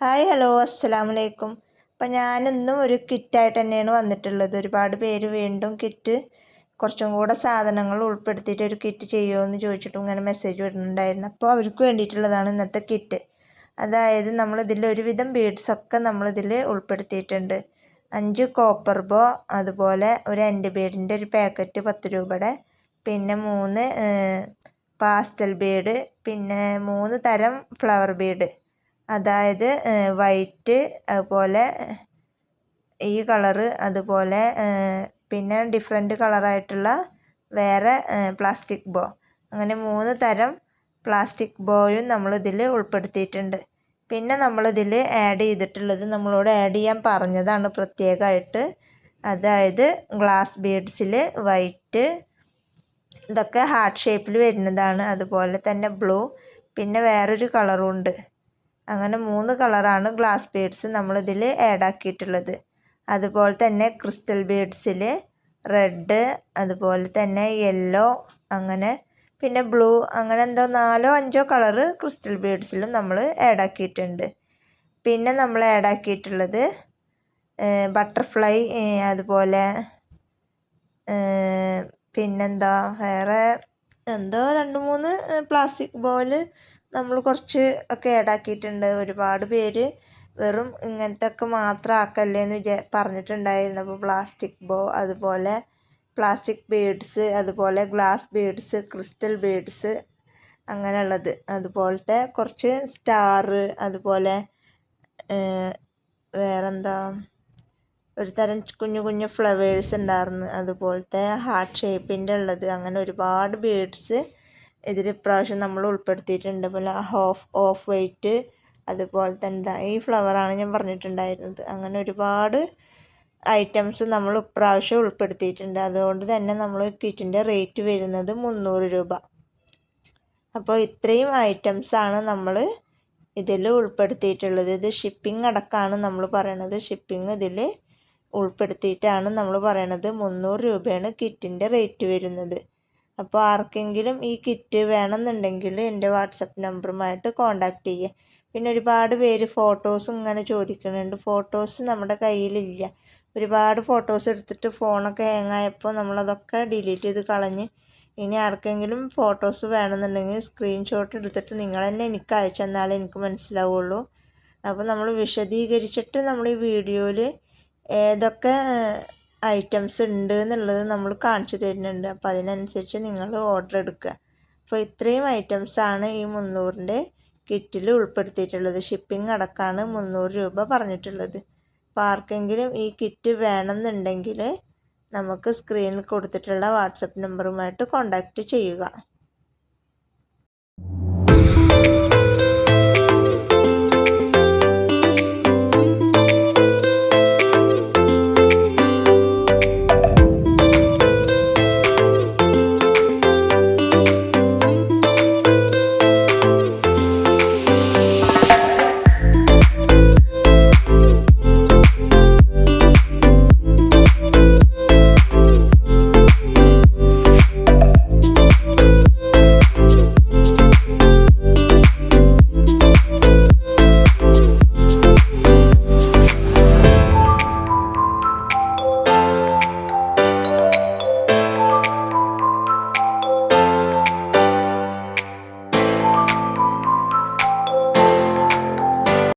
Hi hello അസ്സലാമു വലൈക്കും അപ്പം ഞാനിന്നും ഒരു കിറ്റായിട്ട് തന്നെയാണ് വന്നിട്ടുള്ളത്. ഒരുപാട് പേര് വീണ്ടും കിറ്റ് കുറച്ചും കൂടെ സാധനങ്ങൾ ഉൾപ്പെടുത്തിയിട്ട് ഒരു കിറ്റ് ചെയ്യുമോ എന്ന് ചോദിച്ചിട്ടും ഇങ്ങനെ മെസ്സേജ് വരുന്നുണ്ടായിരുന്നു. അപ്പോൾ അവർക്ക് വേണ്ടിയിട്ടുള്ളതാണ് ഇന്നത്തെ കിറ്റ്. അതായത് നമ്മളിതിൽ ഒരുവിധം ബീഡ്സൊക്കെ നമ്മളിതിൽ ഉൾപ്പെടുത്തിയിട്ടുണ്ട്. അഞ്ച് കോപ്പർ ബോ അതുപോലെ ഒരു എൻഡ് ബീഡിന്റെ ഒരു പാക്കറ്റ് പത്ത് രൂപയുടെ പിന്നെ മൂന്ന് പാസ്റ്റൽ ബീഡ് പിന്നെ മൂന്ന് തരം ഫ്ലവർ ബീഡ്. അതായത് വൈറ്റ് അതുപോലെ ഈ കളറ് അതുപോലെ പിന്നെ ഡിഫറെന്റ് കളറായിട്ടുള്ള വേറെ പ്ലാസ്റ്റിക് ബോ. അങ്ങനെ മൂന്ന് തരം പ്ലാസ്റ്റിക് ബോയും നമ്മളിതിൽ ഉൾപ്പെടുത്തിയിട്ടുണ്ട്. പിന്നെ നമ്മളിതിൽ ആഡ് ചെയ്തിട്ടുള്ളത് നമ്മളോട് ആഡ് ചെയ്യാൻ പറഞ്ഞതാണ് പ്രത്യേകമായിട്ട്. അതായത് ഗ്ലാസ് ബീഡ്സിൽ വൈറ്റ് ഇതൊക്കെ ഹാർട്ട് ഷേപ്പിൽ വരുന്നതാണ്. അതുപോലെ തന്നെ ബ്ലൂ പിന്നെ വേറൊരു കളറും ഉണ്ട്. അങ്ങനെ മൂന്ന് കളറാണ് ഗ്ലാസ് ബീഡ്സ് നമ്മളിതിൽ ആക്കിയിട്ടുള്ളത്. അതുപോലെ തന്നെ ക്രിസ്റ്റൽ ബീഡ്സിൽ റെഡ് അതുപോലെ തന്നെ യെല്ലോ അങ്ങനെ പിന്നെ ബ്ലൂ അങ്ങനെ എന്തോ നാലോ അഞ്ചോ കളറ് ക്രിസ്റ്റൽ ബീഡ്സിലും നമ്മൾ ആക്കിയിട്ടുണ്ട്. പിന്നെ നമ്മൾ ആക്കിയിട്ടുള്ളത് ബട്ടർഫ്ലൈ അതുപോലെ പിന്നെന്താ വേറെ എന്തോ രണ്ട് മൂന്ന് പ്ലാസ്റ്റിക് ബോൾ നമ്മൾ കുറച്ച് ഒക്കെ ഏടാക്കിയിട്ടുണ്ട് ഒരുപാട് പേര് വെറും ഇങ്ങനത്തെ ഒക്കെ മാത്രം ആക്കല്ലേ എന്ന് വിചാ പറഞ്ഞിട്ടുണ്ടായിരുന്നു. അപ്പോൾ പ്ലാസ്റ്റിക് ബോ അതുപോലെ പ്ലാസ്റ്റിക് ബീഡ്സ് അതുപോലെ ഗ്ലാസ് ബീഡ്സ് ക്രിസ്റ്റൽ ബീഡ്സ് അങ്ങനെയുള്ളത്. അതുപോലത്തെ കുറച്ച് സ്റ്റാർ അതുപോലെ വേറെന്താ? ഒരു തരം കുഞ്ഞു കുഞ്ഞു ഫ്ലവേഴ്സ് ഉണ്ടായിരുന്നു. അതുപോലത്തെ ഹാർട്ട് ഷേപ്പിന്റെ ഉള്ളത്. അങ്ങനെ ഒരുപാട് ബീഡ്സ് ഇതിൽ ഇപ്രാവശ്യം നമ്മൾ ഉൾപ്പെടുത്തിയിട്ടുണ്ട്. പിന്നെ ഹോഫ് ഓഫ് വൈറ്റ് അതുപോലെ തന്നെ ഈ ഫ്ലവറാണ് ഞാൻ പറഞ്ഞിട്ടുണ്ടായിരുന്നത്. അങ്ങനെ ഒരുപാട് ഐറ്റംസ് നമ്മൾ ഇപ്രാവശ്യം ഉൾപ്പെടുത്തിയിട്ടുണ്ട്. അതുകൊണ്ട് തന്നെ നമ്മൾ കിറ്റിന്റെ റേറ്റ് വരുന്നത് മുന്നൂറ് രൂപ. അപ്പോൾ ഇത്രയും ഐറ്റംസാണ് നമ്മൾ ഇതിൽ ഉൾപ്പെടുത്തിയിട്ടുള്ളത്. ഇത് ഷിപ്പിംഗ് അടക്കമാണ് നമ്മൾ പറയണത്. ഷിപ്പിംഗ് ഇതിൽ ഉൾപ്പെടുത്തിയിട്ടാണ് നമ്മൾ പറയണത്. മുന്നൂറ് രൂപയാണ് കിറ്റിന്റെ റേറ്റ് വരുന്നത്. അപ്പോൾ ആർക്കെങ്കിലും ഈ കിറ്റ് വേണമെന്നുണ്ടെങ്കിൽ എന്റെ വാട്സപ്പ് നമ്പറുമായിട്ട് കോണ്ടാക്ട് ചെയ്യുക പിന്നെ ഒരുപാട് പേര് ഫോട്ടോസ് ഇങ്ങനെ ചോദിക്കുന്നുണ്ട്. ഫോട്ടോസ് നമ്മുടെ കയ്യിലില്ല. ഒരുപാട് ഫോട്ടോസ് എടുത്തിട്ട് ഫോണൊക്കെ ഹാങ്ങായപ്പോൾ നമ്മളതൊക്കെ ഡിലീറ്റ് ചെയ്ത് കളഞ്ഞ് ഇനി ആർക്കെങ്കിലും ഫോട്ടോസ് വേണമെന്നുണ്ടെങ്കിൽ സ്ക്രീൻഷോട്ട് എടുത്തിട്ട് നിങ്ങൾ തന്നെ എനിക്ക് അയച്ചു തന്നാലേ എനിക്ക് മനസ്സിലാവുള്ളൂ. അപ്പോൾ നമ്മൾ വിശദീകരിച്ചിട്ട് നമ്മൾ ഈ വീഡിയോയിൽ ഏതൊക്കെ ഐറ്റംസ് ഉണ്ട് എന്നുള്ളത് നമ്മൾ കാണിച്ചു തരുന്നുണ്ട്. അപ്പോൾ അതിനനുസരിച്ച് നിങ്ങൾ ഓർഡർ എടുക്കുക. അപ്പോൾ ഇത്രയും ഐറ്റംസാണ് ഈ മുന്നൂറിന്റെ കിറ്റിൽ ഉൾപ്പെടുത്തിയിട്ടുള്ളത്. ഷിപ്പിംഗ് അടക്കമാണ് മുന്നൂറ് രൂപ പറഞ്ഞിട്ടുള്ളത്. അപ്പോൾ ആർക്കെങ്കിലും ഈ കിറ്റ് വേണമെന്നുണ്ടെങ്കിൽ നമുക്ക് സ്ക്രീനിൽ കൊടുത്തിട്ടുള്ള വാട്സപ്പ് നമ്പറുമായിട്ട് കോൺടാക്റ്റ് ചെയ്യുക.